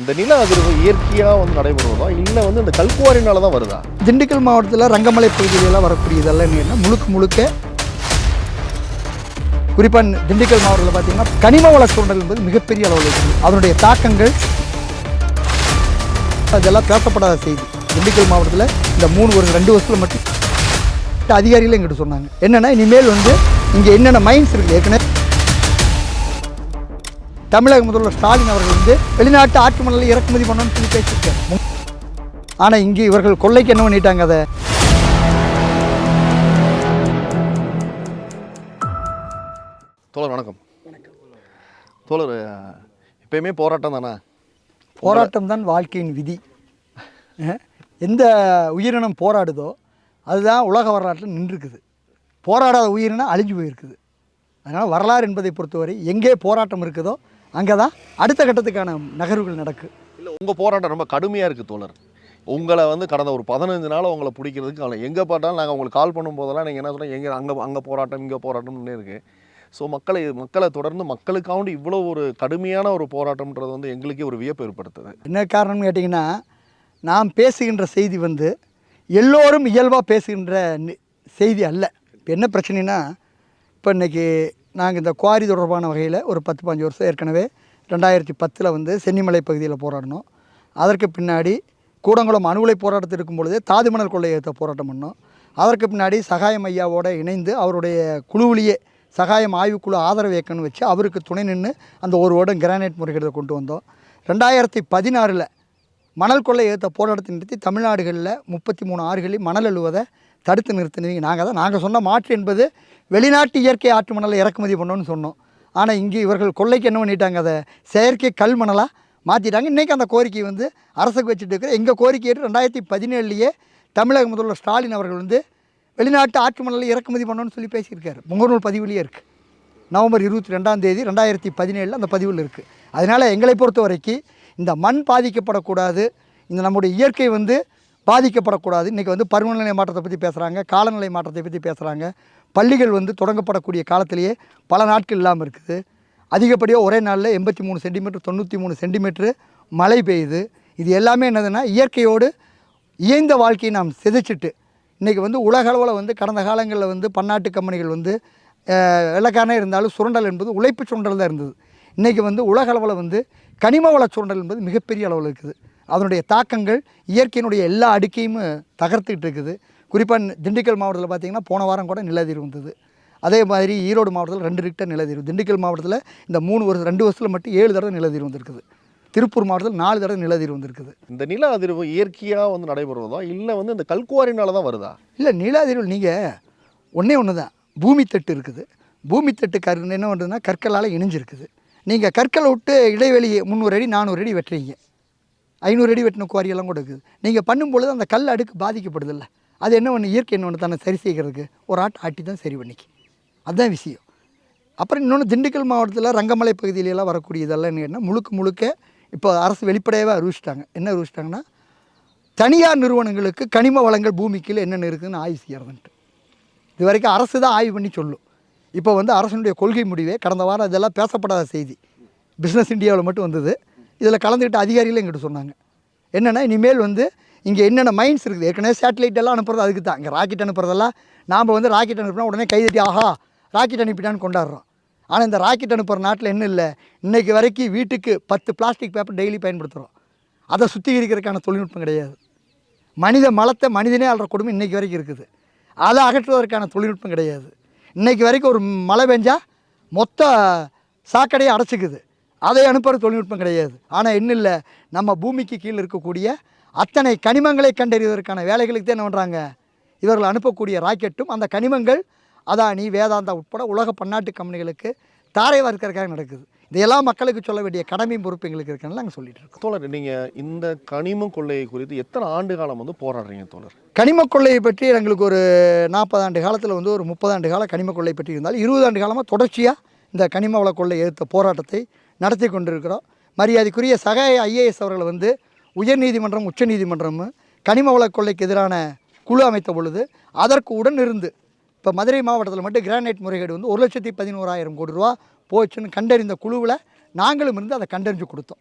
இந்த நில அதிர்வு இயற்கையாக வந்து நடைபெறுவதா? இல்லை வந்து இந்த கல்குவாரினால தான் வருதா? திண்டுக்கல் மாவட்டத்தில் ரங்கமலை பகுதியிலலாம் வரக்கூடிய இதெல்லாம் என்னென்னா முழுக்க முழுக்க குறிப்பாக திண்டுக்கல் மாவட்டத்தில் பார்த்தீங்கன்னா கனிம வள சுரண்டல் என்பது மிகப்பெரிய அளவில் இருக்குது. அதனுடைய தாக்கங்கள் அதெல்லாம் பேசப்படாத செய்தி. திண்டுக்கல் மாவட்டத்தில் இந்த மூணு ஒரு ரெண்டு வருஷத்தில் மட்டும் அதிகாரிகள் எங்கிட்ட சொன்னாங்க. என்னென்னா இனிமேல் வந்து இங்கே என்னென்ன மைன்ஸ் இருக்குது ஏற்கனவே தமிழக முதல்வர் ஸ்டாலின் அவர்கள் வந்து வெளிநாட்டு ஆற்று மணலை இறக்குமதி பண்ணணும்னு சொல்லி பேசியிருக்காரு. ஆனால் இங்கே இவர்கள் கொள்ளைக்கு என்ன பண்ணிட்டாங்க அதை. தோழர் வணக்கம். தோழர் எப்பயுமே போராட்டம் தானே? போராட்டம் தான் வாழ்க்கையின் விதி. எந்த உயிரினம் போராடுதோ அதுதான் உலக வரலாற்றில் நின்றுருக்குது போராடாத உயிரினம் அழிஞ்சு போயிருக்குது. அதனால் வரலாறு என்பதை பொறுத்தவரை எங்கே போராட்டம் இருக்குதோ அங்கே தான் அடுத்த கட்டத்துக்கான நகர்வுகள் நடக்கு. இல்லை உங்கள் போராட்டம் ரொம்ப கடுமையாக இருக்குது தோழர். உங்களை வந்து கடந்த ஒரு பதினஞ்சு நாள் உங்களை பிடிக்கிறதுக்கு காலம் எங்கே பார்த்தாலும் நாங்கள் உங்களுக்கு கால் பண்ணும்போதெல்லாம் நீங்கள் என்ன சொல்கிறீங்க எங்கே அங்கே அங்கே போராட்டம் இங்கே போராட்டம்னு இருக்குது ஸோ மக்களை மக்களை தொடர்ந்து மக்களுக்காண்டி இவ்வளோ ஒரு கடுமையான ஒரு போராட்டம்ன்றது வந்து எங்களுக்கே ஒரு வியப்பு ஏற்படுத்துது. என்ன காரணம்னு கேட்டிங்கன்னா நாம் பேசுகின்ற செய்தி வந்து எல்லோரும் இயல்பாக பேசுகின்ற செய்தி அல்ல. இப்போ என்ன பிரச்சனைனா இப்போ இன்றைக்கி நாங்கள் இந்த குவாரி தொடர்பான வகையில் ஒரு பத்து பாஞ்சு வருஷம் ஏற்கனவே ரெண்டாயிரத்தி பத்தில் வந்து சென்னிமலை பகுதியில் போராடினோம். அதற்கு பின்னாடி கூடங்குளம் அணுகுலை போராட்டத்தில் இருக்கும் பொழுதே தாதுமணல் கொள்ளை ஏற்ற போராட்டம் பண்ணோம். அதற்கு பின்னாடி சகாயம் ஐயாவோடு இணைந்து அவருடைய குழுவிலேயே சகாயம் ஆய்வுக்குழு ஆதரவு இயக்கம்னு வச்சு அவருக்கு துணை நின்று அந்த ஒரு வருடம் கிரானைட் முறைகேடுகளை கொண்டு வந்தோம். ரெண்டாயிரத்தி பதினாறில் மணல் கொள்ளை ஏற்ற போராட்டத்தை நிறுத்தி தமிழ்நாடுகளில் முப்பத்தி மூணு ஆறுகளில் மணல் அழுவதை தடுத்து நிறுத்தினீங்க. நாங்கள் தான் நாங்கள் சொன்ன மாற்று என்பது வெளிநாட்டு இயற்கை ஆற்று மணலை இறக்குமதி பண்ணோன்னு சொன்னோம். ஆனால் இங்கே இவர்கள் கொள்ளைக்கு என்ன பண்ணிட்டாங்க? அதை செயற்கை கல் மணலாக மாற்றிட்டாங்க இன்றைக்கி அந்த கோரிக்கை வந்து அரசுக்கு வச்சுட்டு இருக்கிற எங்கள் கோரிக்கை ஏற்று ரெண்டாயிரத்தி பதினேழுலேயே தமிழக முதல்வர் ஸ்டாலின் அவர்கள் வந்து வெளிநாட்டு ஆற்று மணலை இறக்குமதி பண்ணணும்னு சொல்லி பேசியிருக்காரு. முகநூல் பதிவுலேயே இருக்குது நவம்பர் இருபத்தி ரெண்டாம் தேதி ரெண்டாயிரத்தி பதினேழில் அந்த பதிவில் இருக்குது அதனால் எங்களை பொறுத்த வரைக்கும் இந்த மண் பாதிக்கப்படக்கூடாது. இந்த நம்முடைய இயற்கை வந்து பாதிக்கப்படக்கூடாது. இன்றைக்கி வந்து பருவநிலை மாற்றத்தை பற்றி பேசுகிறாங்க காலநிலை மாற்றத்தை பற்றி பேசுகிறாங்க பள்ளிகள் வந்து தொடங்கப்படக்கூடிய காலத்திலேயே பல நாட்கள் இல்லாமல் இருக்குது. அதிகப்படியாக ஒரே நாளில் எண்பத்தி மூணு சென்டிமீட்டர் தொண்ணூற்றி மூணு சென்டிமீட்ரு மழை பெய்யுது. இது எல்லாமே என்னதுன்னா இயற்கையோடு இயைந்த வாழ்க்கையை நாம் சிதைச்சிட்டு இன்றைக்கி வந்து உலக அளவில் வந்து கடந்த காலங்களில் வந்து பன்னாட்டு கம்பெனிகள் வந்து அஹ், இருந்தாலும் சுரண்டல் என்பது உழைப்பு சுரண்டல் தான் இருந்தது. இன்றைக்கி வந்து உலக அளவில் வந்து கனிம வள சுரண்டல் என்பது மிகப்பெரிய அளவில் இருக்குது. அதனுடைய தாக்கங்கள் இயற்கையினுடைய எல்லா அடுக்கையும் தகர்த்துக்கிட்டு இருக்குது. குறிப்பாக திண்டுக்கல் மாவட்டத்தில் பார்த்திங்கன்னா போன வாரம் கூட நிலத்தீர்வு வந்தது அதே மாதிரி ஈரோடு மாவட்டத்தில் ரெண்டு ரிக்டர் நிலத்தீர்வு. திண்டுக்கல் மாவட்டத்தில் இந்த மூணு வருஷம் ரெண்டு வருஷத்தில் மட்டும் ஏழு தடவை நிலத்தீர்வு வந்திருக்குது. திருப்பூர் மாவட்டத்தில் நாலு தடவை நிலத்தீர்வு வந்திருக்குது. இந்த நில அதிர்வு இயற்கையாக வந்து நடைபெறுவதா? இல்லை வந்து இந்த கல்குவாரினால தான் வருதா? இல்லை நிலாதிரிவில் நீங்கள் ஒன்றே ஒன்று தான் பூமி தட்டு இருக்குது. பூமி தட்டு கரு என்ன பண்ணுறதுன்னா கற்களால் இணைஞ்சிருக்குது. நீங்கள் கற்களை விட்டு இடைவெளி முந்நூறு அடி நானூறு அடி வெட்டுறீங்க. ஐநூறு அடி வெட்டின குவாரியெல்லாம் கூட இருக்குது. நீங்கள் பண்ணும்பொழுது அந்த கல் அடுக்கு பாதிக்கப்படுதில்ல. அது என்ன ஒன்று இயற்கை என்ன ஒன்று தானே சரி செய்கிறதுக்கு? ஒரு ஆட்டு ஆட்டி தான் சரி பண்ணிக்கு. அதுதான் விஷயம். அப்புறம் இன்னொன்று திண்டுக்கல் மாவட்டத்தில் ரங்கமலை பகுதியிலலாம் வரக்கூடிய இதெல்லாம் என்ன முழுக்க முழுக்க இப்போ அரசு வெளிப்படையாகவே அறிவிச்சிட்டாங்க. என்ன அறிவிச்சிட்டாங்கன்னா தனியார் நிறுவனங்களுக்கு கனிம வளங்கள் பூமிக்கு என்னென்ன இருக்குதுன்னு ஆய்வு செய்யறதுன்ட்டு. இது வரைக்கும் அரசு தான் ஆய்வு பண்ணி சொல்லும் இப்போ வந்து அரசனுடைய கொள்கை முடிவே கடந்த வாரம் இதெல்லாம் பேசப்படாத செய்தி. பிஸ்னஸ் இந்தியாவில் மட்டும் வந்தது. இதில் கலந்துக்கிட்ட அதிகாரிகளும் எங்கிட்ட சொன்னாங்க. என்னென்னா இனிமேல் வந்து இங்கே என்னென்ன மைன்ஸ் இருக்குது? ஏற்கனவே சேட்டலைட் எல்லாம் அனுப்புறது அதுக்கு தான். இங்கே ராக்கெட் அனுப்புறதெல்லாம் நாம் வந்து ராக்கெட் அனுப்புனா உடனே கைதட்டி ஆஹா ராக்கெட் அனுப்பிட்டான்னு கொண்டாடுறோம். ஆனால் இந்த ராக்கெட் அனுப்புகிற நாட்டில் என்ன இல்லை? இன்றைக்கி வரைக்கும் வீட்டுக்கு பத்து பிளாஸ்டிக் பேப்பர் டெய்லி பயன்படுத்துகிறோம் அதை சுத்திகரிக்கிறதுக்கான தொழில்நுட்பம் கிடையாது. மனித மலத்தை மனிதனே அல்ற கொடுமை இன்றைக்கி வரைக்கும் இருக்குது. அதை அகற்றுவதற்கான தொழில்நுட்பம் கிடையாது. இன்றைக்கி வரைக்கும் ஒரு மழை பெஞ்சால் மொத்த சாக்கடையை அடைச்சிக்குது. அதை அனுப்புகிற தொழில்நுட்பம் கிடையாது. ஆனால் என்ன இல்லை? நம்ம பூமிக்கு கீழே இருக்கக்கூடிய அத்தனை கனிமங்களை கண்டறிவதற்கான வேலைகளுக்கு தான் என்ன பண்ணுறாங்க இவர்கள் அனுப்பக்கூடிய ராக்கெட்டும் அந்த கனிமங்கள் அதானி வேதாந்தா உட்பட உலக பன்னாட்டு கம்பெனிகளுக்கு தாரை வார்க்கறதுக்காக நடக்குது. இதையெல்லாம் மக்களுக்கு சொல்ல வேண்டிய கடமையும் பொறுப்பு எங்களுக்கு இருக்குன்னு நாங்கள் சொல்லிட்டு இருக்கோம். தோழர் நீங்கள் இந்த கனிம கொள்ளையை குறித்து எத்தனை ஆண்டு காலம் வந்து போராடுறீங்க தோழர்? கனிம கொள்ளையை பற்றி எங்களுக்கு ஒரு நாற்பது ஆண்டு காலத்தில் வந்து ஒரு முப்பது ஆண்டு கால கனிம கொள்ளை பற்றி இருந்தாலும் இருபது ஆண்டு காலமாக தொடர்ச்சியாக இந்த கனிம வள கொள்ளை எதிர்த்த போராட்டத்தை நடத்தி கொண்டிருக்கிறோம். மரியாதைக்குரிய சகாய ஐஏஎஸ் அவர்கள் வந்து உயர்நீதிமன்றம் உச்சநீதிமன்றம் கனிம வள கொள்ளைக்கு எதிரான குழு அமைத்த பொழுது அதற்கு உடன் இருந்து இப்போ மதுரை மாவட்டத்தில் மட்டும் கிரானைட் முறைகேடு வந்து ஒரு லட்சத்தி பதினோராயிரம் கோடி ரூபா போச்சுன்னு கண்டறிந்த குழுவில் நாங்களும் இருந்து அதை கண்டறிஞ்சு கொடுத்தோம்.